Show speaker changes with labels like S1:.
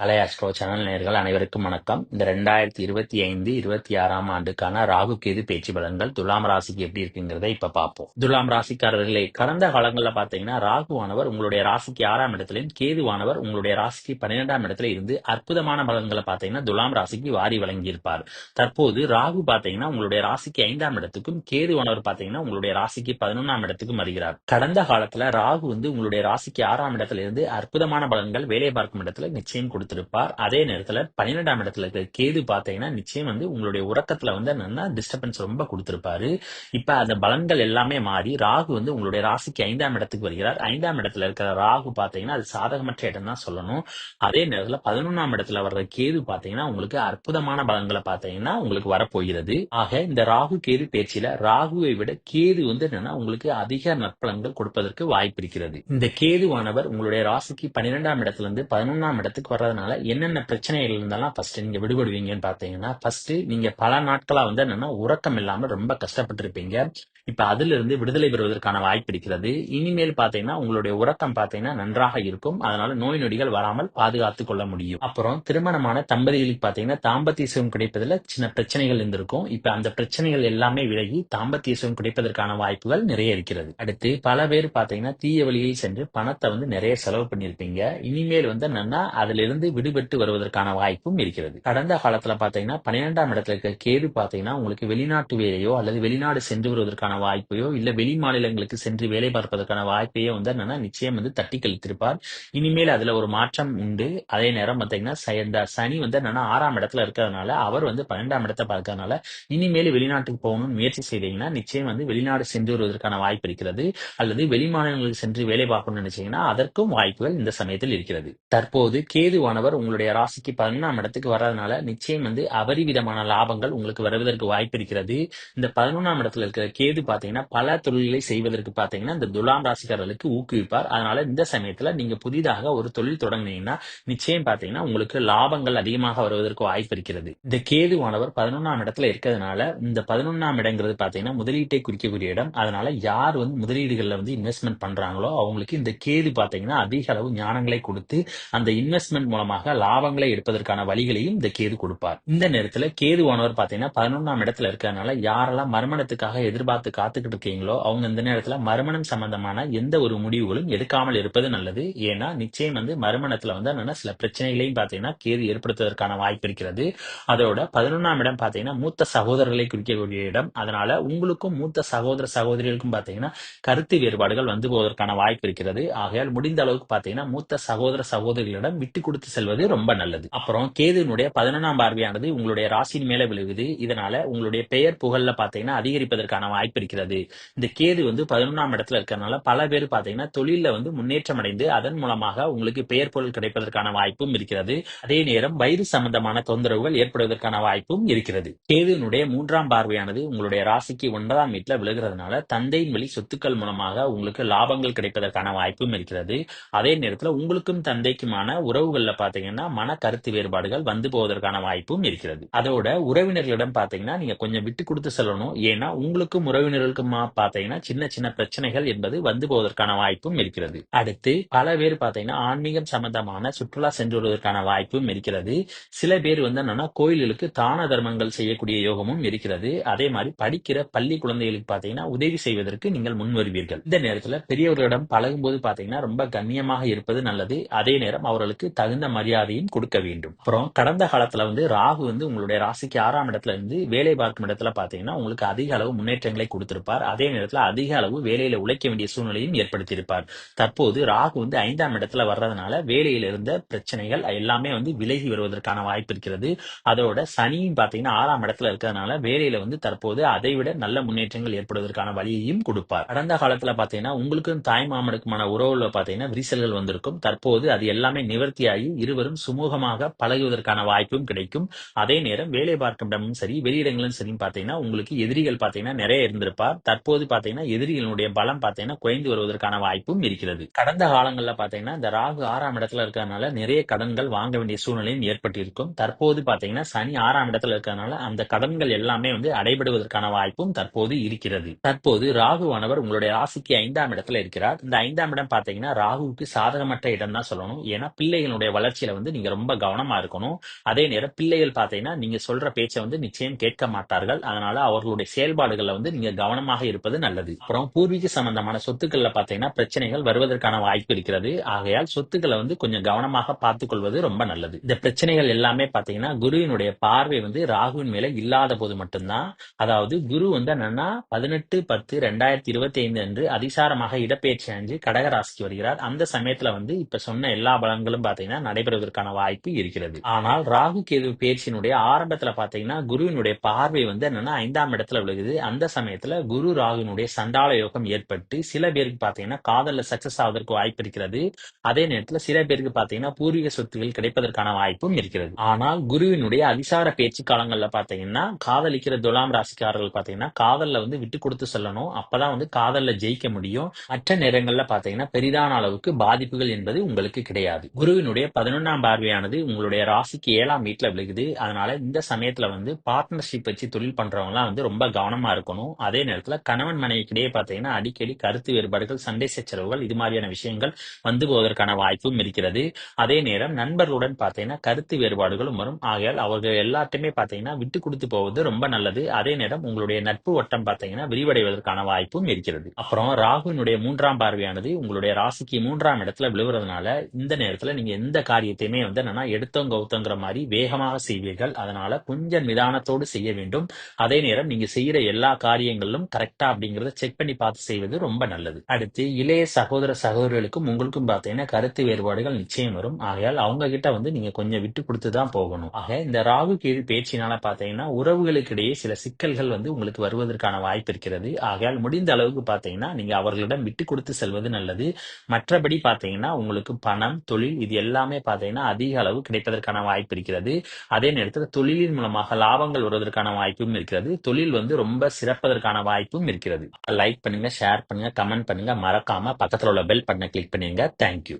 S1: கலை astro channel நேர்கள் அனைவருக்கும் வணக்கம். இந்த ரெண்டாயிரத்தி இருபத்தி ஐந்து இருபத்தி ஆறாம் ஆண்டுக்கான ராகு கேது பேச்சு பலன்கள் துலாம் ராசிக்கு எப்படி இருக்குங்கிறத இப்ப பார்ப்போம். துலாம் ராசிக்காரர்களே கடந்த காலங்களில் பார்த்தீங்கன்னா ராகுவானவர் உங்களுடைய ராசிக்கு ஆறாம் இடத்துலயும் கேதுவானவர் உங்களுடைய ராசிக்கு பன்னிரெண்டாம் இடத்துல இருந்து அற்புதமான பலன்களை பார்த்தீங்கன்னா துலாம் ராசிக்கு வாரி வழங்கியிருப்பார். தற்போது ராகு பார்த்தீங்கன்னா உங்களுடைய ராசிக்கு ஐந்தாம் இடத்துக்கும் கேதுவானவர் பார்த்தீங்கன்னா உங்களுடைய ராசிக்கு பதினொன்றாம் இடத்துக்கும் வருகிறார். கடந்த காலத்துல ராகு வந்து உங்களுடைய ராசிக்கு ஆறாம் இடத்துல இருந்து அற்புதமான பலன்கள் வேலை பார்க்கும் இடத்துல நிச்சயம் கொடுத்திருப்பார். அதே நேரத்துல பன்னிரெண்டாம் இடத்துல இருக்கிற கேது பாத்தீங்கன்னா நிச்சயம் வந்து உங்களுடைய உறக்கத்துல வந்து என்னன்னா டிஸ்டர்பன்ஸ் ரொம்ப கொடுத்திருப்பாரு. இப்ப அந்த பலன்கள் எல்லாமே மாறி ராகு வந்து உங்களுடைய ராசிக்கு ஐந்தாம் இடத்துக்கு வருகிறார். ஐந்தாம் இடத்துல இருக்கிற ராகு பாத்தீங்கன்னா அது சாதகமற்ற இடம் தான் சொல்லணும். அதே நேரத்துல பதினொன்றாம் இடத்துல வர்ற கேது பாத்தீங்கன்னா உங்களுக்கு அற்புதமான பலன்களை பாத்தீங்கன்னா உங்களுக்கு வரப்போகிறது. ஆக இந்த ராகு கேது பேச்சில ராகுவை விட கேது வந்து என்னன்னா உங்களுக்கு அதிக நற்பலன்கள் கொடுப்பதற்கு வாய்ப்பு இருக்கிறது. இந்த கேதுவானவர் உங்களுடைய ராசிக்கு பன்னிரெண்டாம் இடத்துல இருந்து பதினொன்றாம் இடத்துக்கு வர்றதுனால என்னென்ன பிரச்சனைகள் இருந்தாலும் ஃபர்ஸ்ட் நீங்க விடுபடுவீங்கன்னு பாத்தீங்கன்னா ஃபர்ஸ்ட் நீங்க பல நாட்களா வந்து என்னன்னா உறக்கம் இல்லாம ரொம்ப கஷ்டப்பட்டிருப்பீங்க. இப்ப அதுல இருந்து விடுதலை பெறுவதற்கான வாய்ப்பு இருக்கிறது. இனிமேல் பாத்தீங்கன்னா உங்களுடைய உறக்கம் பாத்தீங்கன்னா நன்றாக இருக்கும். அதனால நோய் நொடிகள் வராமல் பாதுகாத்துக் கொள்ள முடியும். அப்புறம் திருமணமான தம்பதிகளுக்கு பாத்தீங்கன்னா தாம்பத்திய சுகம் கிடைப்பதுல சின்ன பிரச்சனைகள் இருந்திருக்கும். இப்ப அந்த பிரச்சனைகள் எல்லாமே விலகி தாம்பத்திய சுகம் கிடைப்பதற்கான வாய்ப்புகள் நிறைய இருக்கிறது. அடுத்து பல பேர் பாத்தீங்கன்னா தீய வழியில் சென்று பணத்தை வந்து நிறைய செலவு பண்ணிருப்பீங்க இனிமேல் வந்து என்னன்னா அதுல இருந்து விடுபட்டு வருவதற்கான வாய்ப்பும் இருக்கிறது. கடந்த காலத்துல பாத்தீங்கன்னா பன்னிரெண்டாம் இடத்துல இருக்க கேது பாத்தீங்கன்னா உங்களுக்கு வெளிநாட்டு வேலையோ அல்லது வெளிநாடு சென்று வருவதற்கான வாய்ப்பையோ இல்ல வெளி மாநிலங்களுக்கு சென்று வேலை பார்ப்பதற்கான வாய்ப்பையோ வந்து என்னன்னா நிச்சயம் வந்து தட்டி கழித்திருப்பார். இனிமேல் அதுல ஒரு மாற்றம் உண்டு. அதே நேரம் பார்த்தீங்கன்னா சனி வந்து என்னன்னா ஆறாம் இடத்துல இருக்கிறதுனால அவர் வந்து பன்னெண்டாம் இடத்தை பார்க்கறதுனால இனிமேல் வெளிநாட்டுக்கு போகணும்னு முயற்சி செய்தீங்கன்னா நிச்சயம் வந்து வெளிநாடு சென்று வருவதற்கான வாய்ப்பு இருக்கிறது. அல்லது வெளி மாநிலங்களுக்கு சென்று வேலை பார்க்கணும்னு நினைச்சீங்கன்னா அதற்கும் வாய்ப்புகள் இந்த சமயத்தில் இருக்கிறது. தற்போது கேதுவானவர் உங்களுடைய ராசிக்கு பதினொன்றாம் இடத்துக்கு வர்றதுனால நிச்சயம் வந்து அபரிவிதமான லாபங்கள் உங்களுக்கு வருவதற்கு வாய்ப்பு இருக்கிறது. இந்த பதினொன்றாம் இடத்துல இருக்கிற கேது பாத்தீங்கன்னா பல தொழில்களை செய்வதற்கு பாத்தீங்கன்னா இந்த துலாம் ராசிக்காரர்களுக்கு ஊக்குவிப்பார். அதனால இந்த சமயத்துல நீங்க புதிதாக ஒரு தொழில் தொடங்குனீங்கன்னா நிச்சயம் பாத்தீங்கன்னா உங்களுக்கு லாபங்கள் அதிகமாக வருவதற்கு வாய்ப்பு இருக்கிறது. இந்த கேதுவானவர் பதினொன்னாம் இடத்துல இருக்கிறதுனால இந்த பதினொன்றாம் இடங்கிறது பாத்தீங்கன்னா முதலீட்டை குறிக்கக்கூடிய இடம். அதனால யார் வந்து முதலீடுகள்ல வந்து இன்வெஸ்ட்மெண்ட் பண்றாங்களோ அவங்களுக்கு இந்த கேது பாத்தீங்கன்னா அதிக அளவு ஞானங்களை கொடுத்து அந்த இன்வெஸ்ட்மெண்ட் மூலமாக லாபங்களை எடுப்பதற்கான வழிகளையும் இந்த கேது கொடுப்பார். இந்த நேரத்துல கேதுவானவர் பாத்தீங்கன்னா பதினொன்றாம் இடத்துல இருக்கிறதுனால யாரெல்லாம் மறுமணத்துக்காக எதிர்பார்த்து காத்துக்கிட்டு இருக்கீங்களோ அவங்க இந்த நேரத்துல மறுமணம் சம்பந்தமான எந்த ஒரு முடிவுகளும் எடுக்காமல் இருப்பது நல்லது. ஏன்னா நிச்சயம் வந்து மறுமணத்துல வந்து என்னன்னா சில பிரச்சனைகளையும் பாத்தீங்கன்னா கேது ஏற்படுத்துவதற்கான வாய்ப்பு இருக்கிறது. அதோட பதினொன்றாம் இடம் பாத்தீங்கன்னா மூத்த சகோதரர்களை குறிக்கக்கூடிய இடம். அதனால உங்களுக்கும் மூத்த சகோதர சகோதரிகளுக்கும் பாத்தீங்கன்னா கருத்து வேறுபாடுகள் வந்து போவதற்கான வாய்ப்பு இருக்கிறது. ஆகையால் முடிந்த அளவுக்கு பாத்தீங்கன்னா மூத்த சகோதர சகோதரிகளிடம் விட்டு கொடுத்து செல்வது ரொம்ப நல்லது. அப்புறம் கேதுனுடைய பதினொன்னாம் பார்வையானது உங்களுடைய ராசியின் மேல விழுகுது. இதனால உங்களுடைய பெயர் புகழ்ல பாத்தீங்கன்னா அதிகரிப்பதற்கான வாய்ப்பு பிரிக்கிறது இந்த கேது வந்து பதினொன்றாம் இடத்துல இருக்கிறதுனால பல பேர் பாத்தீங்கன்னா தொழில வந்து முன்னேற்றம் அடைந்து அதன் மூலமாக உங்களுக்கு பெயர் பொருள் கிடைப்பதற்கான வாய்ப்பும் இருக்கிறது. அதே நேரம் வயிறு சம்பந்தமான தொந்தரவுகள் ஏற்படுவதற்கான வாய்ப்பும் இருக்கிறது. கேதுனுடைய மூன்றாம் பார்வையானது உங்களுடைய ராசிக்கு ஒன்பதாம் வீட்டுல விழுகிறதுனால தந்தையின் வழி சொத்துக்கள் மூலமாக உங்களுக்கு லாபங்கள் கிடைப்பதற்கான வாய்ப்பும் இருக்கிறது. அதே நேரத்துல உங்களுக்கும் தந்தைக்குமான உறவுகள்ல பாத்தீங்கன்னா மன கருத்து வேறுபாடுகள் வந்து போவதற்கான வாய்ப்பும் இருக்கிறது. அதோட உறவினர்களிடம் பாத்தீங்கன்னா நீங்க கொஞ்சம் விட்டு கொடுத்து செல்லணும். ஏன்னா உங்களுக்கும் உறவினர்களுக்குமா பாத்தீங்கன்னா சின்ன சின்ன பிரச்சனைகள் என்பது வந்து போவதற்கான வாய்ப்பும் இருக்கிறது. அடுத்து பல பேர் பாத்தீங்கன்னா ஆன்மீகம் சம்பந்தமான சுற்றுலா சென்று வருவதற்கான வாய்ப்பும் இருக்கிறது. சில பேர் வந்து என்னன்னா கோயில்களுக்கு தான தர்மங்கள் செய்யக்கூடிய யோகமும் இருக்கிறது. அதே மாதிரி படிக்கிற பள்ளி குழந்தைகளுக்கு பாத்தீங்கன்னா உதவி செய்வதற்கு நீங்கள் முன் வருவீர்கள். இந்த நேரத்துல பெரியவர்களிடம் பழகும்போது பாத்தீங்கன்னா ரொம்ப கண்ணியமாக இருப்பது நல்லது. அதே நேரம் அவர்களுக்கு தகுந்த மரியாதையும் கொடுக்க வேண்டும். அப்புறம் கடந்த காலத்துல வந்து ராகு வந்து உங்களுடைய ராசிக்கு ஆறாம் இடத்துல இருந்து வேலை பார்க்கும் இடத்துல பாத்தீங்கன்னா உங்களுக்கு அதிக அளவு முன்னேற்றங்களை கொடுத்திருப்பார். அதே நேரத்தில் அதிக அளவு வேலையில உழைக்க வேண்டிய சூழ்நிலையும் ஏற்படுத்தியிருப்பார். தற்போது ராகு வந்து ஐந்தாம் இடத்துல வர்றதுனால வேலையில இருந்த பிரச்சனைகள் எல்லாமே வந்து விலகி வருவதற்கான வாய்ப்பு இருக்கிறது. அதோட சனியும் பாத்தீங்கன்னா ஆறாம் இடத்துல இருக்கிறதுனால வேலையில வந்து தற்போது அதை விட நல்ல முன்னேற்றங்கள் ஏற்படுவதற்கான வழியையும் கொடுப்பார். கடந்த காலத்துல பாத்தீங்கன்னா உங்களுக்கும் தாய் மாமனுக்குமான உறவுல பாத்தீங்கன்னா விரிசல்கள் வந்திருக்கும். தற்போது அது எல்லாமே நிவர்த்தியாகி இருவரும் சுமூகமாக பழகுவதற்கான வாய்ப்பும் கிடைக்கும். அதே நேரம் வேலை பார்க்கும் இடமும் சரி வெளியிடங்களும் சரி பாத்தீங்கன்னா உங்களுக்கு எதிரிகள் பாத்தீங்கன்னா நிறைய இருந்திருக்கும். இருப்பார் தற்போது பாத்தீங்கன்னா எதிரிகளுடைய பலம் பாத்தீங்கன்னா குறைந்து வருவதற்கான வாய்ப்பும் இருக்கிறது. கடந்த காலங்கள்ல பாத்தீங்கன்னா இந்த ராகு ஆறாம் இடத்துல இருக்கிறதுனால நிறைய கடன்கள் வாங்க வேண்டிய சூழ்நிலையும் ஏற்பட்டிருக்கும். தற்போது பாத்தீங்கன்னா சனி ஆறாம் இடத்துல இருக்கிறதுனால அந்த கடன்கள் எல்லாமே வந்து அடைபடுவதற்கான வாய்ப்பும் தற்போது இருக்கிறது. தற்போது ராகுவானவர் உங்களுடைய ராசிக்கு ஐந்தாம் இடத்துல இருக்கிறார். இந்த ஐந்தாம் இடம் பாத்தீங்கன்னா ராகுவுக்கு சாதகமற்ற இடம் தான் சொல்லணும். ஏன்னா பிள்ளைகளுடைய வளர்ச்சியில வந்து நீங்க ரொம்ப கவனமா இருக்கணும். அதே நேரம் பிள்ளைகள் பாத்தீங்கன்னா நீங்க சொல்ற பேச்சை வந்து நிச்சயம் கேட்க மாட்டார்கள். அதனால அவர்களுடைய செயல்பாடுகள்ல வந்து நீங்க கவனமாக இருப்பது நல்லது. அப்புறம் பூர்வீக சம்பந்தமான சொத்துக்கள்ல பாத்தீங்கன்னா பிரச்சனைகள் வருவதற்கான வாய்ப்பு இருக்கிறது. ஆகையால் சொத்துக்களை வந்து கொஞ்சம் கவனமாக பார்த்துக் கொள்வது ரொம்ப நல்லது. இந்த பிரச்சனைகள் எல்லாமே பாத்தீங்கன்னா குருவினுடைய பார்வை வந்து ராகுவின் மேல இல்லாத போது மட்டும்தான். அதாவது குரு வந்து என்னன்னா பதினெட்டு பத்து ரெண்டாயிரத்தி இருபத்தி ஐந்து அன்று அதிசாரமாக இடப்பெயர்ச்சி அஞ்சு கடகராசிக்கு வருகிறார். அந்த சமயத்துல வந்து இப்ப சொன்ன எல்லா பலன்களும் பாத்தீங்கன்னா நடைபெறுவதற்கான வாய்ப்பு இருக்கிறது. ஆனால் ராகு கேது பயிற்சியினுடைய ஆரம்பத்துல பாத்தீங்கன்னா குருவினுடைய பார்வை வந்து என்னன்னா ஐந்தாம் இடத்துல விழுகுது. அந்த சமயத்துல குரு ராகுனுடைய சண்டால யோகம் ஏற்பட்டு சில பேருக்கு பாத்தீங்கன்னா காதல்ல சக்சஸ் ஆவதற்கு வாய்ப்பு இருக்கிறது. அதே நேரத்துல சில பேருக்கு பாத்தீங்கன்னா பூர்வீக சொத்துகள் கிடைப்பதற்கான வாய்ப்பும் இருக்கிறது. ஆனால் குருவினுடைய அதிசார பேச்சு காலங்கள்ல பாத்தீங்கன்னா காதலிக்கிற துலாம் ராசிக்காரர்கள் பாத்தீங்கன்னா காதல்ல வந்து விட்டு கொடுத்து செல்லணும். அப்பதான் வந்து காதல்ல ஜெயிக்க முடியும். மற்ற நேரங்கள்ல பாத்தீங்கன்னா பெரிதான அளவுக்கு பாதிப்புகள் என்பது உங்களுக்கு கிடையாது. குருவினுடைய பதினொன்னாம் பார்வையானது உங்களுடைய ராசிக்கு ஏழாம் வீட்டுல விழுகுது. அதனால இந்த சமயத்துல வந்து பார்ட்னர்ஷிப் வச்சு தொழில் பண்றவங்க வந்து ரொம்ப கவனமா இருக்கணும். அதே நேரத்துல கணவன் மனைவிக்கிடையே பாத்தீங்கன்னா அடிக்கடி கருத்து வேறுபாடுகள் சண்டை சச்சரவுகள் இது மாதிரியான விஷயங்கள் வந்து போவதற்கான வாய்ப்பும் இருக்கிறது. அதே நேரம் நண்பர்களுடன் பாத்தீங்கன்னா கருத்து வேறுபாடுகளும் வரும். ஆகையால் அவர்கள் எல்லாத்தையுமே பாத்தீங்கன்னா விட்டு கொடுத்து போவது ரொம்ப நல்லது. அதே நேரம் உங்களுடைய நட்பு வட்டம் பாத்தீங்கன்னா விரிவடைவதற்கான வாய்ப்பும் இருக்கிறது. அப்புறம் ராகுனுடைய மூன்றாம் பார்வையானது உங்களுடைய ராசிக்கு மூன்றாம் இடத்துல விழுவுறதுனால இந்த நேரத்துல நீங்க எந்த காரியத்தையுமே வந்து என்னன்னா எடுத்தோம் கௌத்தங்கிற மாதிரி வேகமாக செய்வீர்கள். அதனால கொஞ்சம் நிதானத்தோடு செய்ய வேண்டும். அதே நேரம் நீங்க செய்யற எல்லா காரியங்களிலும் கரெக்டா அப்படிங்கறத செக் பண்ணி பார்த்து செய்வது ரொம்ப நல்லது. அடுத்து இளைய சகோதர சகோதரிகளுக்கும் உங்களுக்கும் பாத்தீங்கன்னா கருத்து வேறுபாடுகள் நிச்சயம் வரும். ஆகையால் அவங்க கிட்ட வந்து நீங்க கொஞ்சம் விட்டு கொடுத்து தான் போகணும். ஆக இந்த ராகு கேது பேச்சினால பாத்தீங்கன்னா உறவுகளுக்கு இடையே சில சிக்கல்கள் வந்து உங்களுக்கு வருவதற்கான வாய்ப்பு இருக்கிறது. ஆகையால் முடிந்த அளவுக்கு பாத்தீங்கன்னா நீங்க அவர்களிடம் விட்டு கொடுத்து செல்வது நல்லது. மற்றபடி பாத்தீங்கன்னா உங்களுக்கு பணம் தொழில் இது எல்லாமே பாத்தீங்கன்னா அதிக அளவு கிடைப்பதற்கான வாய்ப்பு இருக்கிறது. அதே நேரத்தில் தொழிலின் மூலமாக லாபங்கள் வருவதற்கான வாய்ப்பும் இருக்கிறது. தொழில் வந்து ரொம்ப சிறப்பதற்கான வாய்ப்பும் இருக்கிறது. லைக் பண்ணுங்க ஷேர் பண்ணுங்க கமெண்ட் பண்ணுங்க. மறக்காம பக்கத்துல உள்ள பெல் பட்டனை கிளிக் பண்ணுங்க தேங்க்யூ